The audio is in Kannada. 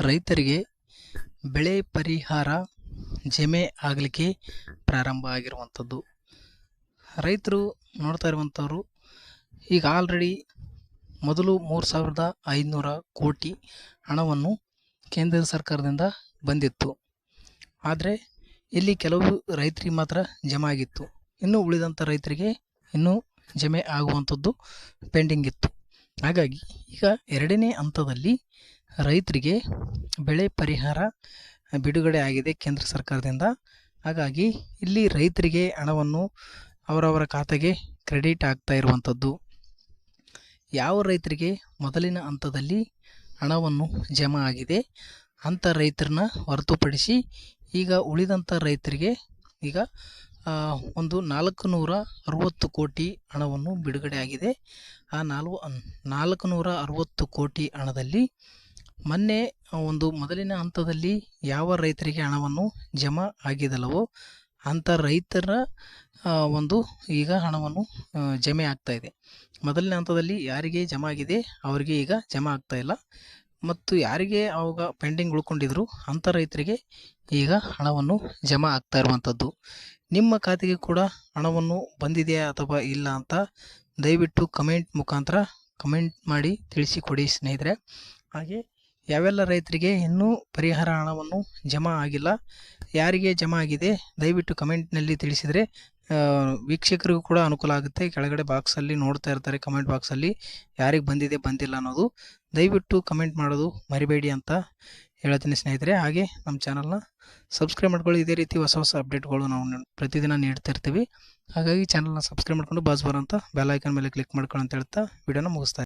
ರೈತರಿಗೆ ಬೆಳೆ ಪರಿಹಾರ ಜಮೆ ಆಗಲಿಕ್ಕೆ ಪ್ರಾರಂಭ ಆಗಿರುವಂಥದ್ದು. ರೈತರು ನೋಡ್ತಾ ಇರುವಂಥವ್ರು, ಈಗ ಆಲ್ರೆಡಿ ಮೊದಲು ಮೂರು ಸಾವಿರದ ಐದುನೂರ ಕೋಟಿ ಹಣವನ್ನು ಕೇಂದ್ರ ಸರ್ಕಾರದಿಂದ ಬಂದಿತ್ತು. ಆದರೆ ಇಲ್ಲಿ ಕೆಲವು ರೈತರಿಗೆ ಮಾತ್ರ ಜಮೆ ಆಗಿತ್ತು. ಇನ್ನು ಉಳಿದಂಥ ರೈತರಿಗೆ ಇನ್ನೂ ಜಮೆ ಆಗುವಂಥದ್ದು ಪೆಂಡಿಂಗ್ ಇತ್ತು. ಹಾಗಾಗಿ ಈಗ ಎರಡನೇ ಹಂತದಲ್ಲಿ ರೈತರಿಗೆ ಬೆಳೆ ಪರಿಹಾರ ಬಿಡುಗಡೆ ಆಗಿದೆ ಕೇಂದ್ರ ಸರ್ಕಾರದಿಂದ. ಹಾಗಾಗಿ ಇಲ್ಲಿ ರೈತರಿಗೆ ಹಣವನ್ನು ಅವರವರ ಖಾತೆಗೆ ಕ್ರೆಡಿಟ್ ಆಗ್ತಾ ಇರುವಂಥದ್ದು. ಯಾವ ರೈತರಿಗೆ ಮೊದಲಿನ ಹಂತದಲ್ಲಿ ಹಣವನ್ನು ಜಮಾ ಆಗಿದೆ ಅಂಥ ರೈತರನ್ನ ಹೊರತುಪಡಿಸಿ ಈಗ ಉಳಿದಂಥ ರೈತರಿಗೆ ಈಗ ಒಂದು ನಾಲ್ಕು ನೂರ ಅರುವತ್ತು ಕೋಟಿ ಹಣವನ್ನು ಬಿಡುಗಡೆ ಆಗಿದೆ. ಆ ನಾಲ್ವ ನಾಲ್ಕು ನೂರ ಅರುವತ್ತು ಕೋಟಿ ಹಣದಲ್ಲಿ ಮೊನ್ನೆ ಒಂದು ಮೊದಲಿನ ಹಂತದಲ್ಲಿ ಯಾವ ರೈತರಿಗೆ ಹಣವನ್ನು ಜಮಾ ಆಗಿದಲ್ಲವೋ ಅಂಥ ರೈತರ ಒಂದು ಈಗ ಹಣವನ್ನು ಜಮೆ ಆಗ್ತಾ ಇದೆ. ಮೊದಲನೇ ಹಂತದಲ್ಲಿ ಯಾರಿಗೆ ಜಮಾ ಆಗಿದೆ, ಅವರಿಗೆ ಈಗ ಜಮಾ ಆಗ್ತಾ ಇಲ್ಲ. ಮತ್ತು ಯಾರಿಗೆ ಅವಾಗ ಪೆಂಡಿಂಗ್ ಉಳ್ಕೊಂಡಿದ್ರು ಅಂಥ ರೈತರಿಗೆ ಈಗ ಹಣವನ್ನು ಜಮಾ ಆಗ್ತಾ ಇರುವಂಥದ್ದು ನಿಮ್ಮ ಖಾತೆಗೆ ಕೂಡ ಹಣವನ್ನು ಬಂದಿದೆಯಾ ಅಥವಾ ಇಲ್ಲ ಅಂತ ದಯವಿಟ್ಟು ಕಮೆಂಟ್ ಮುಖಾಂತರ ಕಮೆಂಟ್ ಮಾಡಿ ತಿಳಿಸಿಕೊಡಿ ಸ್ನೇಹಿತರೆ. ಹಾಗೆ ಯಾವೆಲ್ಲ ರೈತರಿಗೆ ಇನ್ನೂ ಪರಿಹಾರ ಹಣವನ್ನು ಜಮಾ ಆಗಿಲ್ಲ, ಯಾರಿಗೆ ಜಮಾ ಆಗಿದೆ ದಯವಿಟ್ಟು ಕಮೆಂಟ್ನಲ್ಲಿ ತಿಳಿಸಿದರೆ ವೀಕ್ಷಕರಿಗೂ ಕೂಡ ಅನುಕೂಲ ಆಗುತ್ತೆ. ಕೆಳಗಡೆ ಬಾಕ್ಸಲ್ಲಿ ನೋಡ್ತಾ ಇರ್ತಾರೆ ಕಮೆಂಟ್ ಬಾಕ್ಸಲ್ಲಿ ಯಾರಿಗೆ ಬಂದಿದೆ, ಬಂದಿಲ್ಲ ಅನ್ನೋದು. ದಯವಿಟ್ಟು ಕಮೆಂಟ್ ಮಾಡೋದು ಮರಿಬೇಡಿ ಅಂತ ಹೇಳ್ತೀನಿ ಸ್ನೇಹಿತರೆ. ಹಾಗೆ ನಮ್ಮ ಚಾನಲ್ನ ಸಬ್ಸ್ಕ್ರೈಬ್ ಮಾಡ್ಕೊಳ್ಳಿ. ಇದೇ ರೀತಿ ಹೊಸ ಹೊಸ ಅಪ್ಡೇಟ್ಗಳು ನಾವು ಪ್ರತಿದಿನ ನೀಡ್ತಾ ಇರ್ತೀವಿ. ಹಾಗಾಗಿ ಚಾನಲ್ನ ಸಬ್ಸ್ಕ್ರೈಬ್ ಮಾಡ್ಕೊಂಡು ಬಾಸ್ ಅಂತ ಬೆಲ್ ಐಕನ್ ಮೇಲೆ ಕ್ಲಿಕ್ ಮಾಡ್ಕೊಳ್ಳೋ ಅಂತ ಹೇಳ್ತಾ ವಿಡಿಯೋನ ಮುಗಿಸ್ತಾ